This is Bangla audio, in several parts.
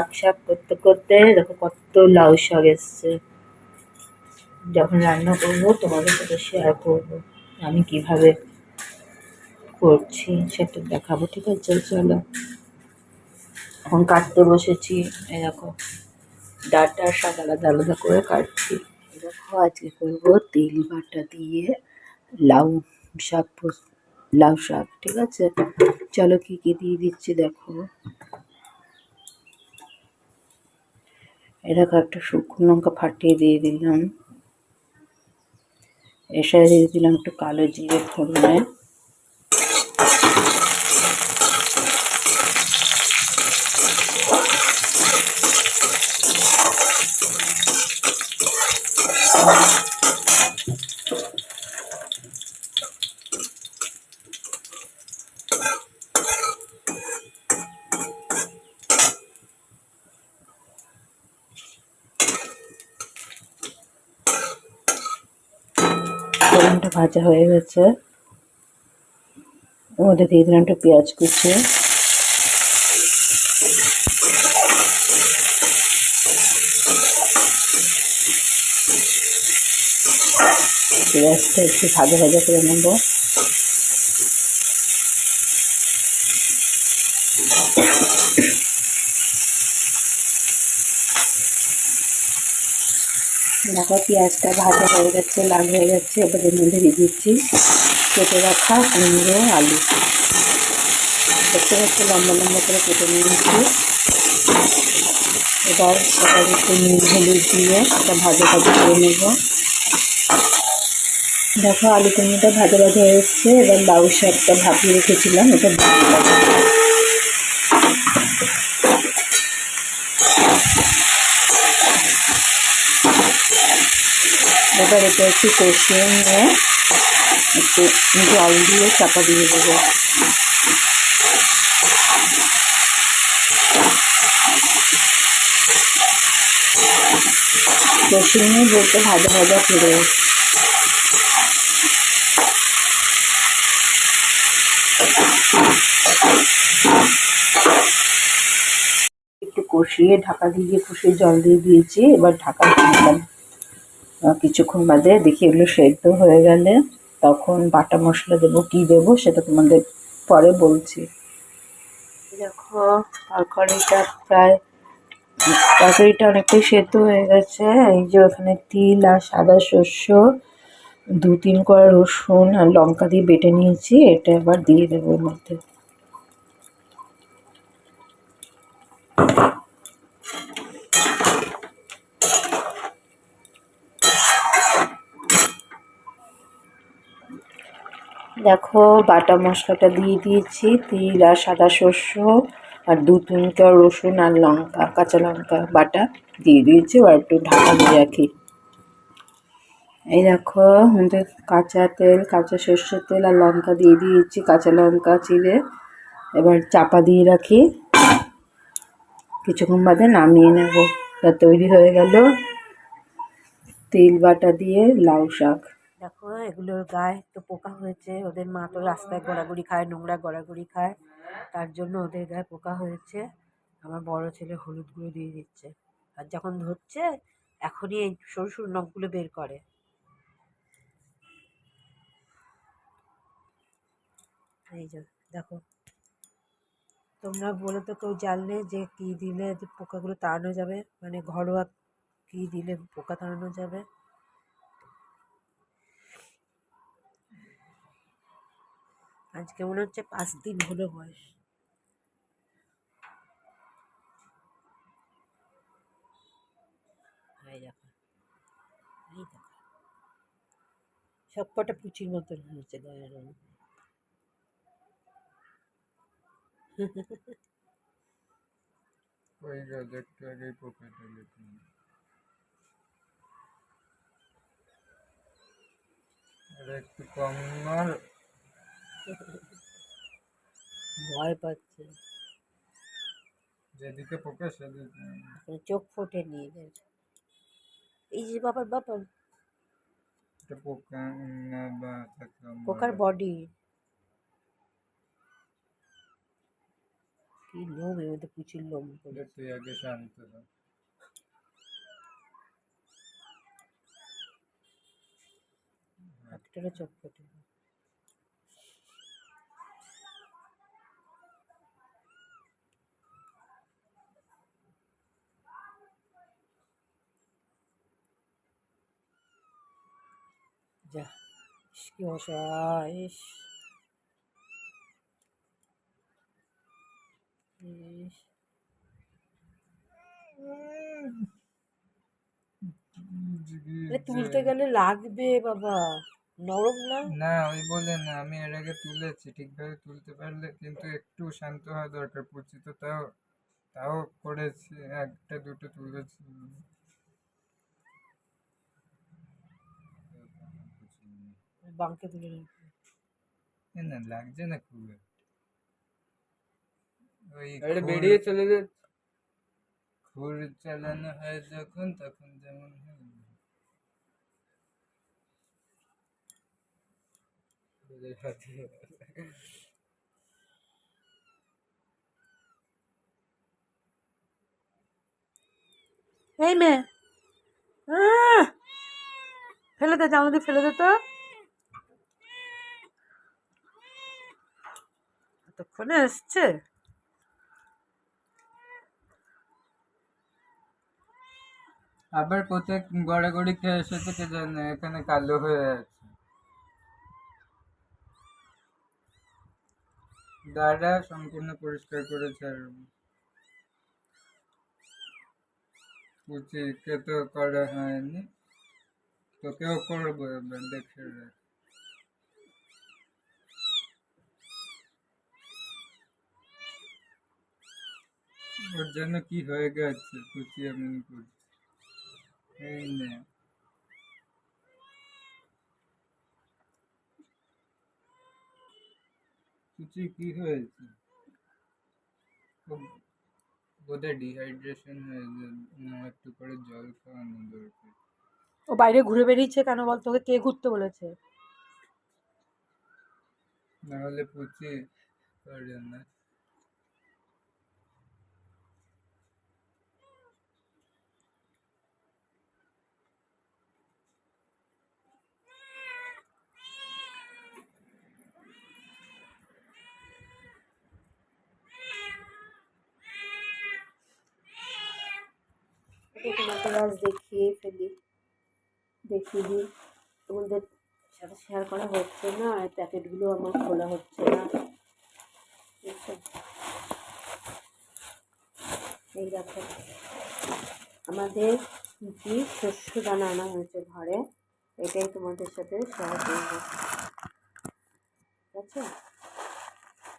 শাক শাক করতে করতে দেখো কত লাউ শাক এসছে। যখন রান্না করব, তোমাদের সাথে শেয়ার করব আমি কীভাবে করছি, সেটা দেখাবো, ঠিক আছে? চলো। এখন কাটতে বসেছি দেখো, ডাটা শাক আলাদা আলাদা করে কাটছি। দেখো, আজকে করব তেল বাটা দিয়ে লাউ শাক লাউ শাক, ঠিক আছে? চলো, কি কি দিয়ে দিচ্ছি দেখো। এরকম একটা শুকনো লঙ্কা ফাটিয়ে দিয়ে দিলাম। এর সাথে দিয়ে দিলাম একটু কালো জিরে ফোড়নে। ফোড়নটা ভাজা হয়ে গেছে। ওর মধ্যে দিয়ে দিলাম একটু পেঁয়াজ কুচি। পেঁয়াজটা একটু ভাজা ভাজা করে নেব। দেখো, পেঁয়াজটা ভাজা হয়ে যাচ্ছে লাল হয়ে গেছে, এবার এর মধ্যে দিয়ে দিচ্ছি কেটে রাখা কুমড়ো, আলু। দেখতে পাচ্ছি, লম্বা লম্বা করে কেটে নিয়েছি। এবার এবার একটু নুন, হলুদ দিয়ে একটা ভাজা ভাজা করে নেব। দেখো, আলু কুমড়োটা ভাজা ভাজা হয়ে এসছে, এবার লাউ শাকটা ভাপিয়ে রেখেছিলাম, এটা দিয়ে এবার এটা একটু কষিয়ে নিয়ে একটু জল দিয়ে চাপা দিয়ে দেবো। কষিয়ে নিয়ে বলতে ভাজা ভাজা করে একটু কষিয়ে ঢাকা দিয়ে কষিয়ে জল দিয়ে দিয়েছি, এবার ঢাকা দিয়ে কিছুক্ষণ বাদে দেখি এগুলো সেদ্ধ হয়ে গেলে তখন বাটা মশলা দেবো, কি দেবো সেটা তোমাদের পরে বলছি। দেখো, তরকারিটা প্রায়, তরকারিটা অনেকটাই সেদ্ধ হয়ে গেছে। এই যে ওখানে তিল আর সাদা শস্য দু তিন কড়া রসুন আর লঙ্কা দিয়ে বেটে নিয়েছি, এটা এবার দিয়ে দেবো এর মধ্যে। দেখো, বাটা মশলাটা দিয়ে দিয়েছি, তিল আর সাদা শস্য আর দু তিনটা রসুন আর লঙ্কা, কাঁচা লঙ্কা বাটা দিয়ে দিয়েছি আর একটু ঢাকা দিয়ে রাখি। এই দেখো আমাদের কাঁচা তেল, কাঁচা সর্ষের তেল আর লঙ্কা দিয়ে দিয়েছি, কাঁচা লঙ্কা চিড়ে এবার চাপা দিয়ে রাখি। কিছুক্ষণ বাদে নামিয়ে নেব তা তৈরি হয়ে গেল। তিল বাটা দিয়ে লাউ শাক। দেখো, এগুলোর গায়ে তো পোকা হয়েছে, ওদের মা তো রাস্তায় গড়াগড়ি খায়, নোংরা গড়াগড়ি খায়, তার জন্য ওদের গায়ে পোকা হয়েছে। আমার বড় ছেলে হলুদ গুঁড়ো দিয়ে দিচ্ছে। আর যখন ধরছে, এখনই এই সরু সরু নখগুলো বের করে। এই যে, দেখো। তোমরা বলে তো কেউ জানলে যে কী দিলে পোকাগুলো তাড়ানো যাবে? মানে ঘরোয়া কী দিলে পোকা তাড়ানো যাবে? আজকে মনে হচ্ছে পাঁচ দিন হলো বয়স। সব কটা পুচির মতন হয়েছে গায়ের রঙ। ওই একটু কম নর ভয় পাচ্ছে। যেদিকে পোকা সেদিকে। চোখ ফোটে নিয়ে এদের। এই যে বাবার বাবার পোকার বডি কি লোম এর মধ্যে প্রচুর লোম তুই আগে শান্ত। একটা চটপটে যা ইস, কি অসহায় ইস ইস তুলতে গেলে লাগবে বাবা নরম না না ওই বলে না আমি এর আগে তুলেছি ঠিকভাবে তুলতে পারলে কিন্তু একটু শান্ত হওয়া দরকার পুচি তো তাও তাও করেছি একটা দুটো তুলেছি। বাঁকে তুলে রাখবে। এ না লাগছে না খুব একটা। ওই এটা খুর- বেরিয়ে চলে যাচ্ছে খুর চালানো হয় যখন তখন যেমন হয় এই মেয়ে আহ! ফেলে দে জামা দিয়ে ফেলে দে তো এতক্ষণে এসছে? আবার কোথায় গড়াগড়ি খেয়ে এসেছে কে জানে, এখানে কালো হয়ে আছে। দাদা সম্পূর্ণ পরিষ্কার করে ছাড়ব পুচিকে তো করা হয়নি তোকেও করব এবার দেখে রাখ। ওর জন্য কি হয়ে গেছে পুচি আমি করছে এই নে। পুচি কি হয়েছে? বোধহয় ডিহাইড্রেশন হয়ে না একটু করে জল খাওয়ানো দরকার। ও বাইরে ঘুরে বেরিয়েছে কেন বল? তোকে কে ঘুরতে বলেছে? নাহলে পুচি করে না। শেয়ার করা হচ্ছে না, আর প্যাকেটগুলো আমার খোলা হচ্ছে না। এই দেখো আমাদের কি শস্য দানা আনা হয়েছে ঘরে, এটাই তোমাদের সাথে শেয়ার করব। ঠিক আছে?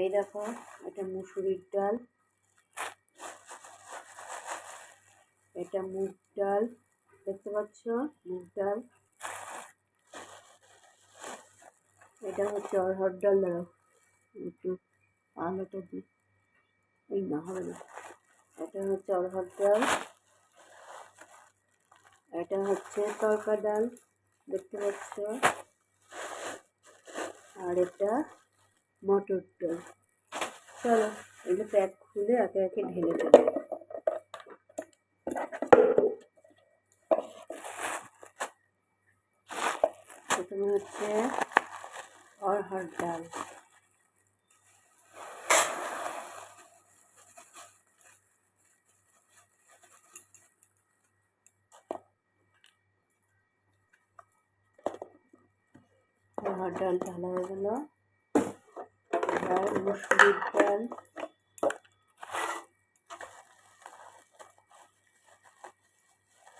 এই দেখো এটা মুসুরির ডাল। এটা মুগ ডাল। দেখতে পাচ্ছ? মুগ ডাল। এটা হচ্ছে অরহর ডাল দাঁড়াও একটু আলোটা দিই এই না, হবে না। এটা হচ্ছে অরহর ডাল এটা হচ্ছে তরকা ডাল, দেখতে পাচ্ছ? আর এটা মটর ডাল। চলো, এগুলো প্যাক খুলে একে একে ঢেলে দেবো প্রথমে হচ্ছে অরহর ডাল। অরহর ডাল ঢালা হয়ে গেল। মুসুরির ডাল।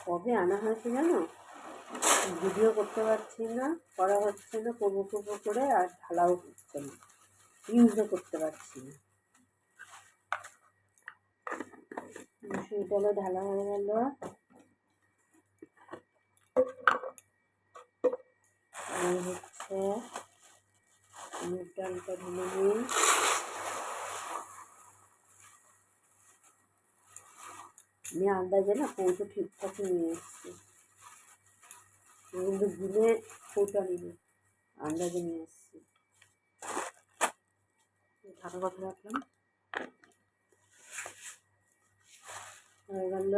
কবে আনা হয়েছে জানো? ভিডিও করতে পারছি না, করা হচ্ছে না, করব করব করে, আর ঢালাও হচ্ছে না। ইউজও করতে পারছি না। মুসুর ঢালা হয়ে গেল। আর হচ্ছে, মুগ ডালটা ঢেলে আমি আন্দাজে না কৌটো ঠিকঠাক নিয়ে এসেছি। কিন্তু গুলে কৌটা নিবি আন্দাজে নিয়ে এসছি ঢাকা কথা রাখলাম হয়ে গেল।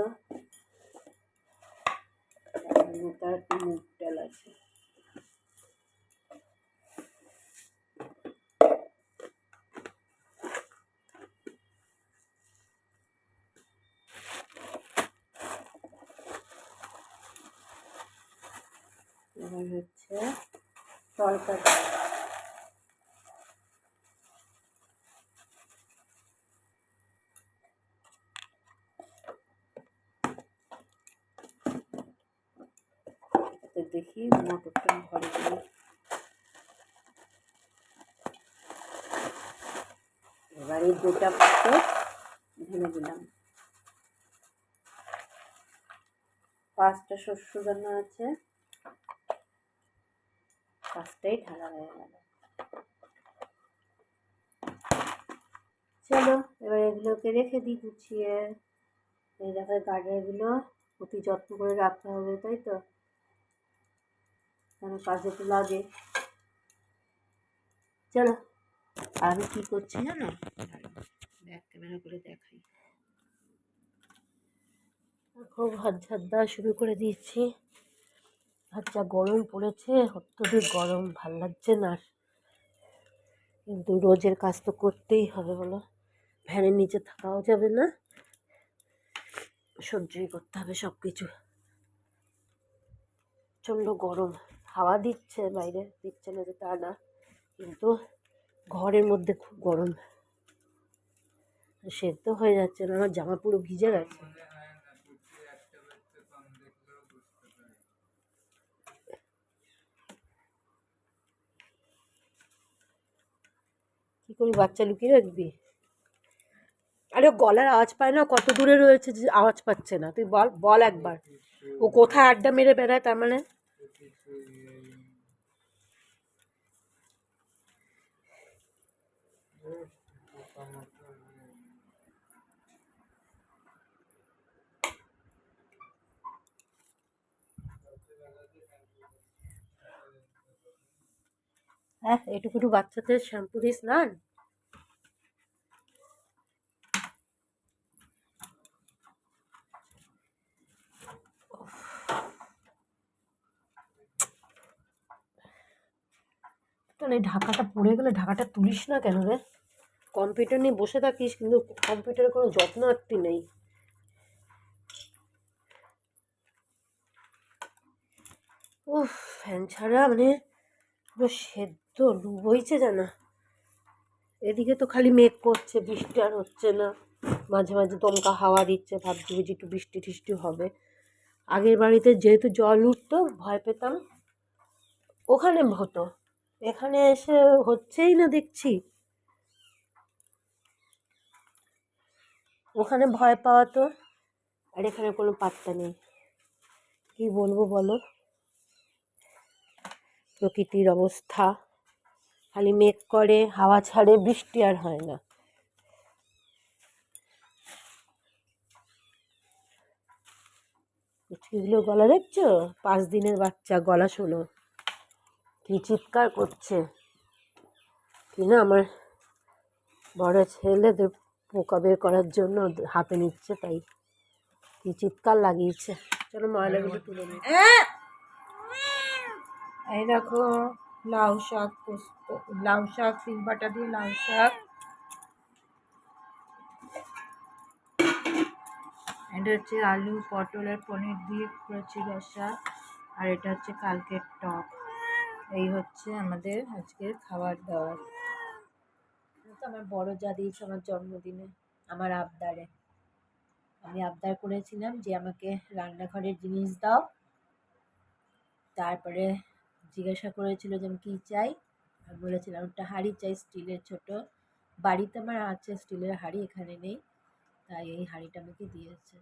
মুখটা মুখ ডাল আছে। এবার হচ্ছে। তরকারি দেখি মটরটা ঘরে দিই এবার এই দুটা পাত্র ঢেলে দিলাম পাঁচটা শস্য দানা আছে। পাঁচটাই ঢালা হয়ে গেল। চলো এবার এগুলোকে রেখে দিই গুছিয়ে। এই দেখো গার্ডারগুলো অতি যত্ন করে রাখতে হবে তাই তো? কেন কাজে তো লাগে। চলো আমি কী করছি জানো? ব্যাক ক্যামেরা করে দেখাই। খুব হাত দেওয়া শুরু করে দিয়েছি। আর যা গরম পড়েছে অত্যধিক গরম, ভালো লাগছে না। কিন্তু রোজের কাজ তো করতেই হবে বলো। ভ্যানের নিচে থাকাও যাবে না। সহ্যই করতে হবে সব কিছু প্রচণ্ড গরম। হাওয়া দিচ্ছে বাইরে, দিচ্ছে না যে তা না। কিন্তু ঘরের মধ্যে খুব গরম। সেদ্ধ হয়ে যাচ্ছে না, আমার জামা পুরো ভিজে গেছে মনে হয় না সত্যি একটা বাচ্চা কম দেখলেও বুঝতে পারে কি করি বাচ্চা লুকিয়ে রাখবি? আরে গলার আওয়াজ পায় না, কত দূরে রয়েছে যে আওয়াজ পাচ্ছে না। তুই বল বল একবার। ও কোথায় আড্ডা মেরে বেড়ায় তার মানে? হ্যাঁ এটুকু একটু বাচ্চাদের শ্যাম্পু দিয়ে স্নান? তাহলে ঢাকাটা পড়ে গেলে ঢাকাটা তুলিস না কেন রে? কম্পিউটার নিয়ে বসে থাকিস, কিন্তু কম্পিউটারে কোনো যত্ন আত্মি নেই। উফ, ফ্যান ছাড়া মানে পুরো সেদ্ধ লু বইছে জানা। এদিকে তো খালি মেঘ করছে, বৃষ্টি আর হচ্ছে না। মাঝে মাঝে দমকা হাওয়া দিচ্ছে, ভাবছি বুঝি একটু বৃষ্টি টিষ্টি হবে। আগের বাড়িতে যেহেতু জল উঠতো, ভয় পেতাম। ওখানে হতো। এখানে এসে হচ্ছেই না দেখছি। ওখানে ভয় পাওয়া তো, আর এখানে কোনো পাত্তা নেই। কি বলব বলো? প্রকৃতির অবস্থা। খালি মেঘ করে, হাওয়া ছাড়ে, বৃষ্টি আর হয় না। গলা দেখছ? পাঁচ দিনের বাচ্চা, গলা শোনো। কি চিৎকার করছে? কি না আমার বড় ছেলেদের পোকা বের করার জন্য হাতে নিচ্ছে, তাই কি চিৎকার লাগিয়েছে? চলো ময়লাগুলো তুলে নিই। এই দেখো, লাউ শাক লাউ শাক সিম বাটা দিয়ে লাউ শাক। এটা হচ্ছে আলু পটল আর পনির দিয়ে করেছি রসা, আর এটা হচ্ছে কালকের টক। এই হচ্ছে আমাদের আজকের খাবার দাবার। তো আমার বড় যা দিয়েছে আমার জন্মদিনে, আমার আবদারে। আমি আবদার করেছিলাম যে আমাকে রান্নাঘরের জিনিস দাও। তারপরে জিজ্ঞাসা করেছিল যে আমি কী চাই? আমি বলেছিলাম, একটা হাঁড়ি চাই, স্টিলের ছোট। বাড়িতে আমার আছে স্টিলের হাঁড়ি, এখানে নেই। তাই এই হাঁড়িটা আমাকে দিয়েছে।